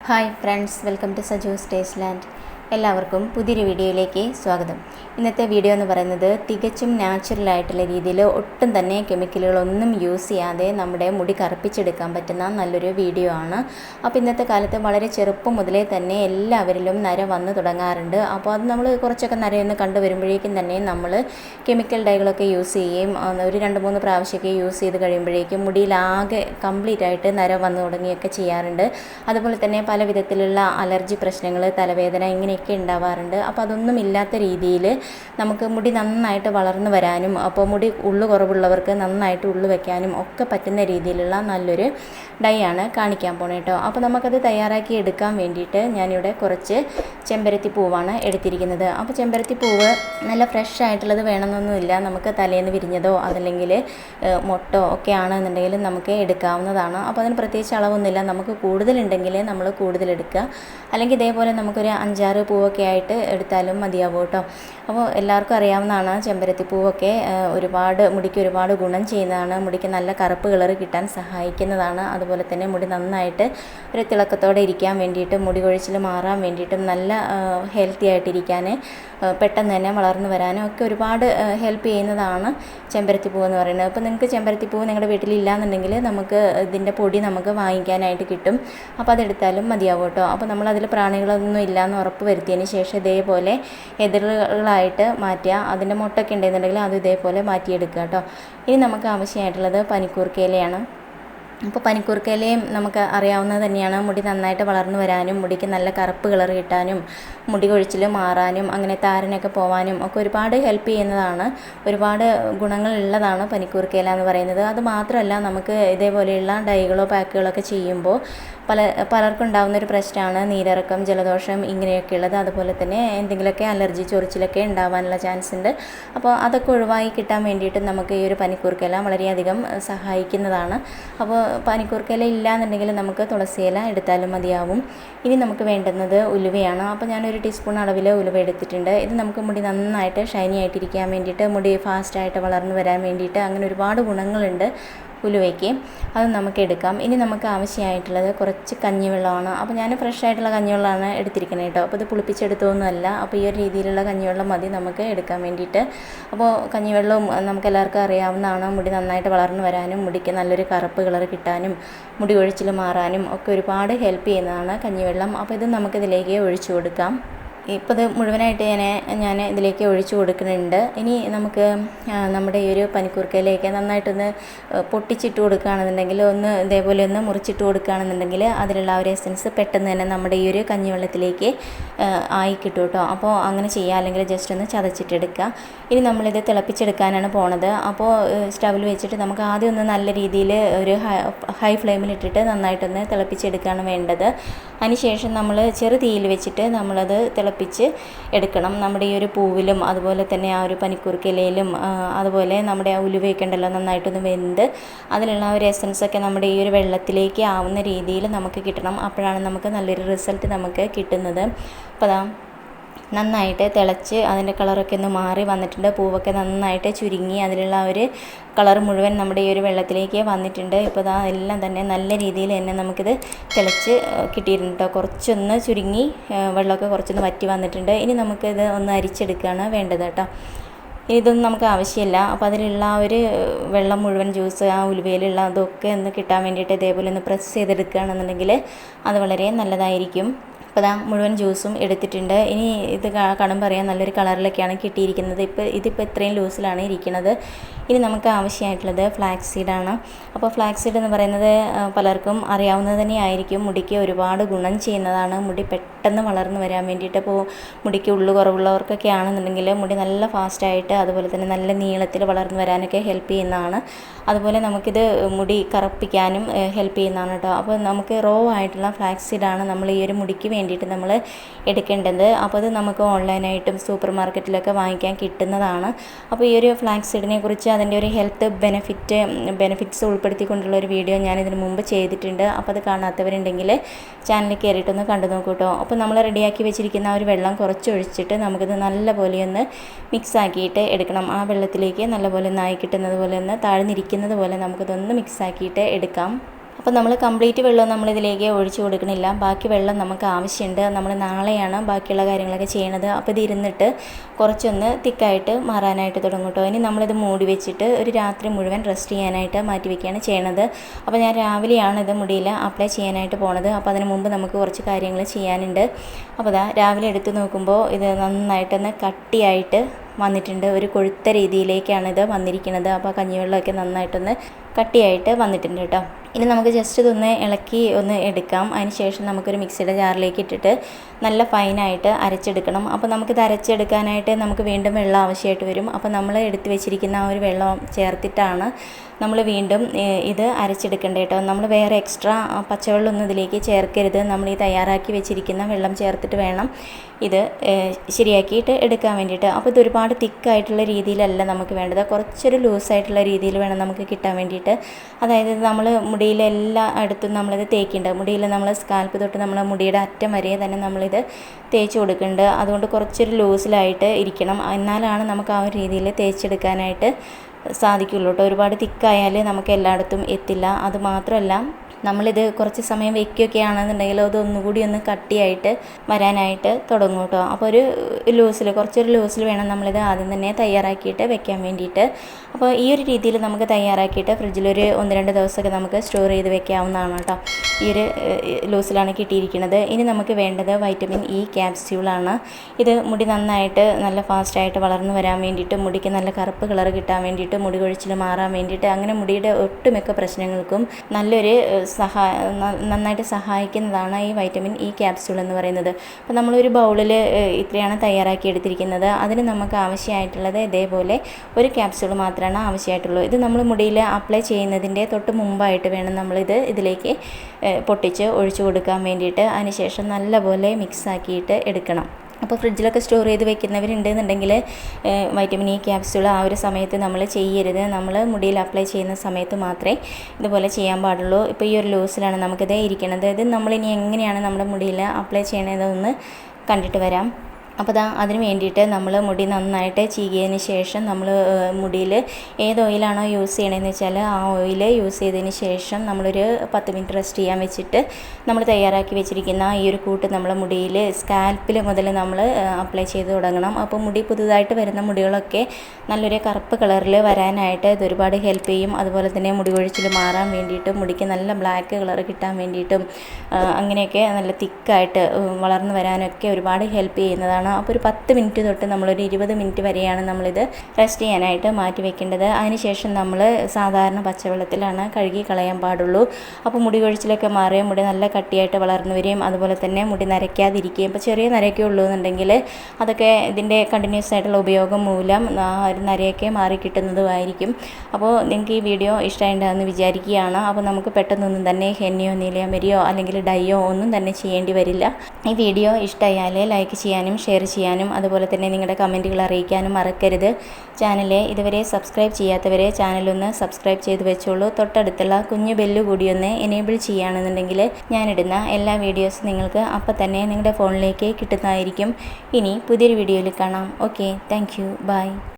Hi friends welcome to Saju's taste land എല്ലാവർക്കും പുതിയൊരു വീഡിയോയിലേക്ക് സ്വാഗതം. ഇന്നത്തെ വീഡിയോ എന്ന് പറയുന്നത് തികച്ചും നാച്ചുറൽ ആയിട്ടുള്ള രീതിയിൽ ഒട്ടും തന്നെ കെമിക്കലുകളൊന്നും യൂസ് ചെയ്യാതെ നമ്മുടെ മുടി കറുപ്പിച്ചെടുക്കാൻ പറ്റുന്ന നല്ലൊരു വീഡിയോ ആണ്. അപ്പോൾ ഇന്നത്തെ കാലത്ത് വളരെ ചെറുപ്പം മുതലേ തന്നെ എല്ലാവരിലും നര വന്നു തുടങ്ങാറുണ്ട്. അപ്പോൾ അത് നമ്മൾ കുറച്ചൊക്കെ നരയൊന്ന് കണ്ടുവരുമ്പോഴേക്കും തന്നെ നമ്മൾ കെമിക്കൽ ഡൈകളൊക്കെ യൂസ് ചെയ്യുകയും ഒരു രണ്ട് മൂന്ന് പ്രാവശ്യമൊക്കെ യൂസ് ചെയ്ത് കഴിയുമ്പോഴേക്കും മുടിയിലാകെ കംപ്ലീറ്റ് ആയിട്ട് നര വന്നു തുടങ്ങിയൊക്കെ ചെയ്യാറുണ്ട്. അതുപോലെ തന്നെ പല വിധത്തിലുള്ള അലർജി പ്രശ്നങ്ങൾ തലവേദന ഇങ്ങനെയൊക്കെ ഉണ്ടാവാറുണ്ട്. അപ്പോൾ അതൊന്നും ഇല്ലാത്ത രീതിയിൽ നമുക്ക് മുടി നന്നായിട്ട് വളർന്നു വരാനും അപ്പോൾ മുടി ഉള്ളു കുറവുള്ളവർക്ക് നന്നായിട്ട് ഉള്ളു വെക്കാനും ഒക്കെ പറ്റുന്ന രീതിയിലുള്ള നല്ലൊരു ഡൈ ആണ് കാണിക്കാൻ പോണേ കേട്ടോ അപ്പോൾ നമുക്കത് തയ്യാറാക്കി എടുക്കാൻ വേണ്ടിയിട്ട് ഞാനിവിടെ കുറച്ച് ചെമ്പരത്തി പൂവാണ് എടുത്തിരിക്കുന്നത്. അപ്പോൾ ചെമ്പരത്തി പൂവ് നല്ല ഫ്രഷ് ആയിട്ടുള്ളത് വേണമെന്നൊന്നുമില്ല. നമുക്ക് തലേന്ന് വിരിഞ്ഞതോ അതല്ലെങ്കിൽ മൊട്ടോ ഒക്കെ ആണെന്നുണ്ടെങ്കിൽ നമുക്ക് എടുക്കാവുന്നതാണ്. അപ്പോൾ അതിന് പ്രത്യേകിച്ച് അളവൊന്നുമില്ല. നമുക്ക് കൂടുതലുണ്ടെങ്കിൽ നമ്മൾ കൂടുതലെടുക്കുക അല്ലെങ്കിൽ ഇതേപോലെ നമുക്കൊരു അഞ്ചാറ് പൂവൊക്കെ ആയിട്ട് എടുത്താലും മതിയാവും കേട്ടോ. അപ്പോൾ എല്ലാവർക്കും അറിയാവുന്നതാണ് ചെമ്പരത്തി പൂവൊക്കെ ഒരുപാട് മുടിക്ക് ഒരുപാട് ഗുണം ചെയ്യുന്നതാണ്. മുടിക്ക് നല്ല കറുപ്പ് കളർ കിട്ടാൻ സഹായിക്കുന്നതാണ്. അതുപോലെ തന്നെ മുടി നന്നായിട്ട് ഒരു തിളക്കത്തോടെ ഇരിക്കാൻ വേണ്ടിയിട്ടും മുടി കൊഴിച്ചിൽ മാറാൻ വേണ്ടിയിട്ടും നല്ല ഹെൽത്തി ആയിട്ടിരിക്കാൻ പെട്ടെന്ന് തന്നെ വളർന്നു വരാനും ഒക്കെ ഒരുപാട് ഹെൽപ്പ് ചെയ്യുന്നതാണ് ചെമ്പരത്തി പൂവ് എന്ന് പറയുന്നത്. അപ്പോൾ നിങ്ങൾക്ക് ചെമ്പരത്തി പൂവ് നിങ്ങളുടെ വീട്ടിലില്ലാന്നുണ്ടെങ്കിൽ നമുക്ക് ഇതിന്റെ പൊടി നമുക്ക് വാങ്ങിക്കാനായിട്ട് കിട്ടും. അപ്പോൾ അതെടുത്താലും മതിയാവും കേട്ടോ. അപ്പോൾ നമ്മളതിൽ പ്രാണികളൊന്നും ഇല്ലയെന്ന് ഉറപ്പ് വരുത്തിയതിന് ശേഷം ഇതേപോലെ എതിരുകളായിട്ട് മാറ്റുക. അതിന്റെ മുട്ടൊക്കെ ഉണ്ടെന്നുണ്ടെങ്കിൽ അത് ഇതേപോലെ മാറ്റിയെടുക്കുക കേട്ടോ. ഇനി നമുക്ക് ആവശ്യമായിട്ടുള്ളത് പനിക്കൂർക്കയിലയാണ്. അപ്പോൾ പനിക്കൂർക്കയിലയും നമുക്ക് അറിയാവുന്നത് തന്നെയാണ്. മുടി നന്നായിട്ട് വളർന്നു വരാനും മുടിക്ക് നല്ല കറുപ്പ് കളർ കിട്ടാനും മുടി കൊഴിച്ചിൽ മാറാനും അങ്ങനെ താരനൊക്കെ പോവാനും ഒക്കെ ഒരുപാട് ഹെൽപ്പ് ചെയ്യുന്നതാണ്. ഒരുപാട് ഗുണങ്ങളുള്ളതാണ് പനിക്കൂർക്കയില എന്ന് പറയുന്നത്. അത് മാത്രമല്ല നമുക്ക് ഇതേപോലെയുള്ള ഡൈകളോ പാക്കുകളോ ഒക്കെ ചെയ്യുമ്പോൾ പല പലർക്കും ഉണ്ടാകുന്ന ഒരു പ്രശ്നമാണ്. നീരിറക്കം ജലദോഷം ഇങ്ങനെയൊക്കെ ഉള്ളത്. അതുപോലെ തന്നെ എന്തെങ്കിലുമൊക്കെ അലർജി ചൊറിച്ചിലൊക്കെ ഉണ്ടാവാനുള്ള ചാൻസ് ഉണ്ട്. അപ്പോൾ അതൊക്കെ ഒഴിവായി കിട്ടാൻ വേണ്ടിയിട്ട് നമുക്ക് ഈ ഒരു പനിക്കൂർക്കയില വളരെയധികം സഹായിക്കുന്നതാണ്. അപ്പോൾ പനിക്കൂർക്കയില ഇല്ല എന്നുണ്ടെങ്കിൽ നമുക്ക് തുളസിയില എടുത്താലും മതിയാവും. ഇനി നമുക്ക് വേണ്ടുന്നത് ഉലുവയാണ്. അപ്പോൾ ഞാനൊരു ടീസ്പൂൺ അളവിൽ ഉലുവ എടുത്തിട്ടുണ്ട്. ഇത് നമുക്ക് മുടി നന്നായിട്ട് ഷൈനി ആയിട്ടിരിക്കാൻ വേണ്ടിയിട്ട് മുടി ഫാസ്റ്റായിട്ട് വളർന്നു വരാൻ വേണ്ടിയിട്ട് അങ്ങനെ ഒരുപാട് ഗുണങ്ങളുണ്ട്. ഉലുവയ്ക്ക്. അത് നമുക്ക് എടുക്കാം ഇനി നമുക്ക് ആവശ്യമായിട്ടുള്ളത് കുറച്ച് കഞ്ഞിവെള്ളമാണ്. അപ്പോൾ ഞാൻ ഫ്രഷ് ആയിട്ടുള്ള കഞ്ഞിവെള്ളമാണ് എടുത്തിരിക്കുന്നത് കേട്ടോ. അപ്പോൾ ഇത് പുളിപ്പിച്ചെടുത്തൊന്നുമല്ല അപ്പോൾ ഈ ഒരു രീതിയിലുള്ള കഞ്ഞിവെള്ളം മതി നമുക്ക് എടുക്കാൻ വേണ്ടിയിട്ട്. അപ്പോൾ കഞ്ഞിവെള്ളവും നമുക്ക് എല്ലാവർക്കും അറിയാവുന്നതാണ്. മുടി നന്നായിട്ട് വളർന്നു വരാനും മുടിക്ക് നല്ലൊരു കറുപ്പ് കളർ കിട്ടാനും മുടി ഒഴിച്ചിൽ മാറാനും ഒക്കെ ഒരുപാട് ഹെൽപ്പ് ചെയ്യുന്നതാണ് കഞ്ഞിവെള്ളം. അപ്പോൾ ഇത് നമുക്കിതിലേക്ക് ഒഴിച്ചു കൊടുക്കാം. ഇപ്പോൾ ഇത് മുഴുവനായിട്ട് ഞാൻ ഞാൻ ഇതിലേക്ക് ഒഴിച്ചു കൊടുക്കുന്നുണ്ട്. ഇനി നമുക്ക് നമ്മുടെ ഈ ഒരു പനിക്കൂർക്കയിലേക്ക് നന്നായിട്ടൊന്ന് പൊട്ടിച്ചിട്ട് കൊടുക്കുകയാണെന്നുണ്ടെങ്കിൽ ഒന്ന് ഇതേപോലെ ഒന്ന് മുറിച്ചിട്ട് കൊടുക്കുകയാണെന്നുണ്ടെങ്കിൽ അതിലുള്ള ആ ഒരു എസൻസ് പെട്ടെന്ന് തന്നെ നമ്മുടെ ഈ ഒരു കഞ്ഞിവെള്ളത്തിലേക്ക് ആയി കിട്ടും കേട്ടോ. അപ്പോൾ അങ്ങനെ ചെയ്യുക അല്ലെങ്കിൽ ജസ്റ്റ് ഒന്ന് ചതച്ചിട്ടെടുക്കുക. ഇനി നമ്മളിത് തിളപ്പിച്ചെടുക്കാനാണ് പോണത്. അപ്പോൾ സ്റ്റവിൽ വെച്ചിട്ട് നമുക്ക് ആദ്യം ഒന്ന് നല്ല രീതിയിൽ ഒരു ഹൈ ഫ്ലെയിമിലിട്ടിട്ട് നന്നായിട്ടൊന്ന് തിളപ്പിച്ചെടുക്കുകയാണ് വേണ്ടത്. അതിനുശേഷം നമ്മൾ ചെറു തീയിൽ വെച്ചിട്ട് നമ്മളത് തിളപ്പിച്ച് എടുക്കണം. നമ്മുടെ ഈ ഒരു പൂവിലും അതുപോലെ തന്നെ ആ ഒരു പനിക്കൂർക്കിലയിലും അതുപോലെ നമ്മുടെ ആ ഉലുവയൊക്കെ ഉണ്ടല്ലോ നന്നായിട്ടൊന്ന് വെന്ത് അതിലുള്ള ആ ഒരു എസൻസൊക്കെ നമ്മുടെ ഈ ഒരു വെള്ളത്തിലേക്ക് ആവുന്ന രീതിയിൽ നമുക്ക് കിട്ടണം. അപ്പോഴാണ് നമുക്ക് നല്ലൊരു റിസൾട്ട് നമുക്ക് കിട്ടുന്നത്. അപ്പോൾ അതാ നന്നായിട്ട് തിളച്ച് അതിന്റെ കളറൊക്കെ ഒന്ന് മാറി വന്നിട്ടുണ്ട്. പൂവൊക്കെ നന്നായിട്ട് ചുരുങ്ങി അതിലുള്ള ഒരു കളർ മുഴുവൻ നമ്മുടെ ഈ ഒരു വെള്ളത്തിലേക്ക് വന്നിട്ടുണ്ട്. ഇപ്പോൾ ഇതാ എല്ലാം തന്നെ നല്ല രീതിയിൽ തന്നെ നമുക്കിത് തിളച്ച് കിട്ടിയിട്ടുണ്ട് കേട്ടോ കുറച്ചൊന്ന് ചുരുങ്ങി വെള്ളമൊക്കെ കുറച്ചൊന്ന് വറ്റി വന്നിട്ടുണ്ട്. ഇനി നമുക്കിത് ഒന്ന് അരിച്ചെടുക്കുകയാണ് വേണ്ടത് കേട്ടോ ഇതൊന്നും നമുക്ക് ആവശ്യമില്ല. അപ്പോൾ അതിലുള്ള ആ ഒരു വെള്ളം മുഴുവൻ ജ്യൂസ് ആ ഉലുവയിലുള്ള അതൊക്കെ ഒന്ന് കിട്ടാൻ വേണ്ടിയിട്ട് ഇതേപോലെ ഒന്ന് പ്രസ് ചെയ്തെടുക്കുകയാണെന്നുണ്ടെങ്കിൽ അത് വളരെ നല്ലതായിരിക്കും. അപ്പോൾ ഇതാ മുഴുവൻ ജ്യൂസും എടുത്തിട്ടുണ്ട്. ഇനി ഇത് കാണുമ്പോൾ അറിയാം നല്ലൊരു കളറിലൊക്കെയാണ് കിട്ടിയിരിക്കുന്നത്. ഇപ്പോൾ ഇതിപ്പോൾ ഇത്രയും ലൂസിലാണ് ഇരിക്കുന്നത്. ഇനി നമുക്ക് ആവശ്യമായിട്ടുള്ളത് ഫ്ലാക്സ് സീഡാണ് അപ്പോൾ ഫ്ലാക്സ് സീഡ് എന്ന് പറയുന്നത് പലർക്കും അറിയാവുന്നത് തന്നെയായിരിക്കും മുടിക്ക് ഒരുപാട് ഗുണം ചെയ്യുന്നതാണ്. മുടി പെട്ടെന്ന് വളർന്നു വരാൻ വേണ്ടിയിട്ട് ഇപ്പോൾ മുടിക്ക് ഉള്ളു കുറവുള്ളവർക്കൊക്കെ ആണെന്നുണ്ടെങ്കിൽ മുടി നല്ല ഫാസ്റ്റായിട്ട് അതുപോലെ തന്നെ നല്ല നീളത്തിൽ വളർന്നു വരാനൊക്കെ ഹെൽപ്പ് ചെയ്യുന്നതാണ്. അതുപോലെ നമുക്കിത് മുടി കറുപ്പിക്കാനും ഹെൽപ്പ് ചെയ്യുന്നതാണ് കേട്ടോ. അപ്പോൾ നമുക്ക് റോ ആയിട്ടുള്ള ഫ്ലാക്സ് സീഡാണ് നമ്മൾ ഈ ഒരു മുടിക്ക് വേണ്ടിയിട്ട് നമ്മൾ എടുക്കേണ്ടത്. അപ്പോൾ അത് നമുക്ക് ഓൺലൈനായിട്ടും സൂപ്പർ മാർക്കറ്റിലൊക്കെ വാങ്ങിക്കാൻ കിട്ടുന്നതാണ്. അപ്പോൾ ഈ ഒരു ഫ്ലാക്സ് കുറിച്ച് അതിന്റെ ഒരു ഹെൽത്ത് ബെനിഫിറ്റ് ബെനിഫിറ്റ്സ് ഉൾപ്പെടുത്തിക്കൊണ്ടുള്ള ഒരു വീഡിയോ ഞാൻ ഇതിന് മുമ്പ് ചെയ്തിട്ടുണ്ട്. അപ്പോൾ അത് കാണാത്തവരുണ്ടെങ്കിൽ ചാനലിൽ കയറിയിട്ടൊന്ന് കണ്ടു നോക്കൂട്ടോ അപ്പോൾ നമ്മൾ റെഡിയാക്കി വെച്ചിരിക്കുന്ന ആ ഒരു വെള്ളം കുറച്ച് ഒഴിച്ചിട്ട് നമുക്കിത് നല്ലപോലെ ഒന്ന് മിക്സ് ആക്കിയിട്ട് എടുക്കണം. ആ വെള്ളത്തിലേക്ക് നല്ലപോലെ നായി കിട്ടുന്നത് പോലെ ഒന്ന് താഴ്ന്നിരിക്കുന്നത് പോലെ നമുക്കിതൊന്ന് മിക്സ് ആക്കിയിട്ട് എടുക്കാം. അപ്പോൾ നമ്മൾ കംപ്ലീറ്റ് വെള്ളം നമ്മളിതിലേക്ക് ഒഴിച്ചു കൊടുക്കണില്ല. ബാക്കി വെള്ളം നമുക്ക് ആവശ്യമുണ്ട് നമ്മൾ നാളെയാണ് ബാക്കിയുള്ള കാര്യങ്ങളൊക്കെ ചെയ്യണത്. അപ്പോൾ ഇത് ഇരുന്നിട്ട് കുറച്ചൊന്ന് തിക്കായിട്ട് മാറാനായിട്ട് തുടങ്ങും കേട്ടോ ഇനി നമ്മളിത് മൂടി വെച്ചിട്ട് ഒരു രാത്രി മുഴുവൻ റെസ്റ്റ് ചെയ്യാനായിട്ട് മാറ്റി വയ്ക്കുകയാണ് ചെയ്യണത്. അപ്പോൾ ഞാൻ രാവിലെയാണ് ഇത് മുടിയിൽ അപ്ലൈ ചെയ്യാനായിട്ട് പോണത്. അപ്പോൾ അതിന് മുമ്പ് നമുക്ക് കുറച്ച് കാര്യങ്ങൾ ചെയ്യാനുണ്ട്. അപ്പോൾ ഇതാ രാവിലെ എടുത്ത് നോക്കുമ്പോൾ ഇത് നന്നായിട്ടൊന്ന് കട്ടിയായിട്ട് വന്നിട്ടുണ്ട്. ഒരു കൊഴുത്ത രീതിയിലേക്കാണ് ഇത് വന്നിരിക്കുന്നത് അപ്പോൾ കഞ്ഞിവെള്ളമൊക്കെ നന്നായിട്ടൊന്ന് കട്ടിയായിട്ട് വന്നിട്ടുണ്ട് കേട്ടോ. ഇനി നമുക്ക് ജസ്റ്റ് ഇതൊന്ന് ഇളക്കി ഒന്ന് എടുക്കാം. അതിന് ശേഷം നമുക്കൊരു മിക്സിയുടെ ജാറിലേക്ക് ഇട്ടിട്ട് നല്ല ഫൈനായിട്ട് അരച്ചെടുക്കണം. അപ്പോൾ നമുക്കിത് അരച്ചെടുക്കാനായിട്ട് നമുക്ക് വീണ്ടും വെള്ളം ആവശ്യമായിട്ട് വരും. അപ്പോൾ നമ്മൾ എടുത്ത് വെച്ചിരിക്കുന്ന ആ ഒരു വെള്ളം ചേർത്തിട്ടാണ് നമ്മൾ വീണ്ടും ഇത് അരച്ചെടുക്കേണ്ടത് കേട്ടോ. നമ്മൾ വേറെ എക്സ്ട്രാ പച്ചവെള്ളമൊന്നും ഇതിലേക്ക് ചേർക്കരുത്. നമ്മൾ ഈ തയ്യാറാക്കി വെച്ചിരിക്കുന്ന വെള്ളം ചേർത്തിട്ട് വേണം ഇത് ശരിയാക്കിയിട്ട് എടുക്കാൻ വേണ്ടിയിട്ട്. അപ്പോൾ ഇത് ഒരുപാട് തിക്കായിട്ടുള്ള രീതിയിലല്ല നമുക്ക് വേണ്ടത്. കുറച്ചൊരു ലൂസായിട്ടുള്ള രീതിയിൽ വേണം നമുക്ക് കിട്ടാൻ വേണ്ടിയിട്ട്. അതായത് നമ്മൾ മുടിയിലെല്ലാ അടുത്തും നമ്മളിത് തേക്കുന്നുണ്ട് മുടിയിൽ നമ്മൾ സ്കാൽപ്പ് തൊട്ട് നമ്മൾ മുടിയുടെ അറ്റം വരെ തന്നെ നമ്മളിത് തേച്ച് കൊടുക്കുന്നുണ്ട് അതുകൊണ്ട് കുറച്ചൊരു ലൂസിലായിട്ട് ഇരിക്കണം. എന്നാലാണ് നമുക്ക് ആ ഒരു രീതിയിൽ തേച്ചെടുക്കാനായിട്ട് സാധിക്കുള്ളൂ കേട്ടോ ഒരുപാട് തിക്കായാൽ നമുക്ക് എല്ലായിടത്തും എത്തില്ല. അത് മാത്രമല്ല നമ്മളിത് കുറച്ച് സമയം വെക്കുകയൊക്കെ ആണെന്നുണ്ടെങ്കിൽ അത് ഒന്നുകൂടി ഒന്ന് കട്ടിയായിട്ട് വരാനായിട്ട് തുടങ്ങും കേട്ടോ. അപ്പോൾ ഒരു ലൂസിൽ കുറച്ചൊരു ലൂസിൽ വേണം നമ്മളിത് ആദ്യം തന്നെ തയ്യാറാക്കിയിട്ട് വെക്കാൻ വേണ്ടിയിട്ട്. അപ്പോൾ ഈ ഒരു രീതിയിൽ നമുക്ക് തയ്യാറാക്കിയിട്ട് ഫ്രിഡ്ജിലൊരു ഒന്ന് രണ്ട് ദിവസമൊക്കെ നമുക്ക് സ്റ്റോർ ചെയ്ത് വെക്കാവുന്നതാണ് കേട്ടോ. ഈ ഒരു ലൂസിലാണ് കിട്ടിയിരിക്കുന്നത്. ഇനി നമുക്ക് വേണ്ടത് വൈറ്റമിൻ ഇ ക്യാപ്സ്യൂളാണ്. ഇത് മുടി നന്നായിട്ട് നല്ല ഫാസ്റ്റായിട്ട് വളർന്നു വരാൻ വേണ്ടിയിട്ട് മുടിക്ക് നല്ല കറുപ്പ് കളർ കിട്ടാൻ വേണ്ടിയിട്ട് മുടി കൊഴിച്ചിൽ മാറാൻ വേണ്ടിയിട്ട് അങ്ങനെ മുടിയുടെ ഒട്ടുമിക്ക പ്രശ്നങ്ങൾക്കും നല്ലൊരു സഹായ നന്നായിട്ട് സഹായിക്കുന്നതാണ് ഈ വൈറ്റമിൻ ഇ ക്യാപ്സ്യൂൾ എന്ന് പറയുന്നത്. അപ്പോൾ നമ്മളൊരു ബൗളിൽ ഇത്രയാണ് തയ്യാറാക്കി എടുത്തിരിക്കുന്നത് അതിന് നമുക്ക് ആവശ്യമായിട്ടുള്ളത് ഇതേപോലെ ഒരു ക്യാപ്സ്യൂൾ മാത്രമാണ് ആവശ്യമായിട്ടുള്ളൂ. ഇത് നമ്മൾ മുടിയിൽ അപ്ലൈ ചെയ്യുന്നതിന്റെ തൊട്ട് മുമ്പായിട്ട് വേണം നമ്മളിത് ഇതിലേക്ക് പൊട്ടിച്ച് ഒഴിച്ചു കൊടുക്കാൻ വേണ്ടിയിട്ട് അതിനുശേഷം നല്ലപോലെ മിക്സ് ആക്കിയിട്ട് എടുക്കണം. അപ്പോൾ ഫ്രിഡ്ജിലൊക്കെ സ്റ്റോർ ചെയ്ത് വെക്കുന്നവരുണ്ടെന്നുണ്ടെങ്കിൽ വൈറ്റമിൻ ഇ ക്യാപ്സ്യൂൾ ആ ഒരു സമയത്ത് നമ്മൾ ചെയ്യരുത്. നമ്മൾ മുടിയിൽ അപ്ലൈ ചെയ്യുന്ന സമയത്ത് മാത്രമേ ഇതുപോലെ ചെയ്യാൻ പാടുള്ളൂ. ഇപ്പോൾ ഈ ഒരു ലൂസിലാണ് നമുക്കിത് ഇരിക്കുന്നത് ഇത് നമ്മളിനി എങ്ങനെയാണ് നമ്മുടെ മുടിയിൽ അപ്ലൈ ചെയ്യണതെന്ന് കണ്ടിട്ട് വരാം. അപ്പോൾ ദാ അതിന് വേണ്ടിയിട്ട് നമ്മൾ മുടി നന്നായിട്ട് ചീകിയതിന് ശേഷം നമ്മൾ മുടിയിൽ ഏത് ഓയിലാണോ യൂസ് ചെയ്യണമെന്ന് വെച്ചാൽ ആ ഓയിൽ യൂസ് ചെയ്തതിന് ശേഷം നമ്മളൊരു പത്ത് മിനിറ്റ് റെസ്റ്റ് ചെയ്യാൻ വെച്ചിട്ട് നമ്മൾ തയ്യാറാക്കി വെച്ചിരിക്കുന്ന ഈ ഒരു കൂട്ട് നമ്മൾ മുടിയിൽ സ്കാൽപ്പിൽ മുതൽ നമ്മൾ അപ്ലൈ ചെയ്ത് തുടങ്ങണം. അപ്പോൾ മുടി പുതുതായിട്ട് വരുന്ന മുടികളൊക്കെ നല്ലൊരു കറുപ്പ് കളറിൽ വരാനായിട്ട് ഇത് ഒരുപാട് ഹെൽപ്പ് ചെയ്യും. അതുപോലെ തന്നെ മുടി കൊഴിച്ചിൽ മാറാൻ വേണ്ടിയിട്ടും മുടിക്ക് നല്ല ബ്ലാക്ക് കളർ കിട്ടാൻ വേണ്ടിയിട്ടും അങ്ങനെയൊക്കെ നല്ല തിക്കായിട്ട് വളർന്നു വരാനൊക്കെ ഒരുപാട് ഹെൽപ്പ് ചെയ്യുന്നതാണ് ആണ്. അപ്പോൾ ഒരു പത്ത് മിനിറ്റ് തൊട്ട് നമ്മളൊരു ഇരുപത് മിനിറ്റ് വരെയാണ് നമ്മളിത് റെസ്റ്റ് ചെയ്യാനായിട്ട് മാറ്റി വെക്കേണ്ടത്. അതിനുശേഷം നമ്മൾ സാധാരണ പച്ചവെള്ളത്തിലാണ് കഴുകി കളയാൻ പാടുള്ളൂ. അപ്പോൾ മുടി കൊഴിച്ചിലൊക്കെ മാറിയ മുടി നല്ല കട്ടിയായിട്ട് വളർന്നു വരികയും അതുപോലെ തന്നെ മുടി നരയ്ക്കാതിരിക്കുകയും ഇപ്പോൾ ചെറിയ നരയൊക്കെ ഉള്ളൂ എന്നുണ്ടെങ്കിൽ അതൊക്കെ ഇതിന്റെ കണ്ടിന്യൂസ് ആയിട്ടുള്ള ഉപയോഗം മൂലം ഒരു നരയൊക്കെ മാറി കിട്ടുന്നതുമായിരിക്കും. അപ്പോൾ നിങ്ങൾക്ക് ഈ വീഡിയോ ഇഷ്ടമായിട്ടുണ്ടെന്ന് വിചാരിക്കുകയാണ്. അപ്പോൾ നമുക്ക് പെട്ടെന്നൊന്നും തന്നെ ഹെന്നിയോ നീലയമരിയോ അല്ലെങ്കിൽ ഡയോ ഒന്നും തന്നെ ചെയ്യേണ്ടി വരില്ല. ഈ വീഡിയോ ഇഷ്ടമായാൽ ലൈക്ക് ചെയ്യാനും ഷെയർ ചെയ്യാനും അതുപോലെ തന്നെ നിങ്ങളുടെ കമന്റുകൾ അറിയിക്കാനും മറക്കരുത്. ചാനലെ ഇതുവരെ സബ്സ്ക്രൈബ് ചെയ്യാത്തവരെ ചാനലൊന്ന് സബ്സ്ക്രൈബ് ചെയ്ത് വെച്ചോളൂ. തൊട്ടടുത്തുള്ള കുഞ്ഞു ബെല്ല് കൂടി ഒന്ന് എനേബിൾ ചെയ്യുകയാണെന്നുണ്ടെങ്കിൽ ഞാനിടുന്ന എല്ലാ വീഡിയോസും നിങ്ങൾക്ക് അപ്പം തന്നെ നിങ്ങളുടെ ഫോണിലേക്ക് കിട്ടുന്നതായിരിക്കും. ഇനി പുതിയൊരു വീഡിയോയിൽ കാണാം. Okay thank bye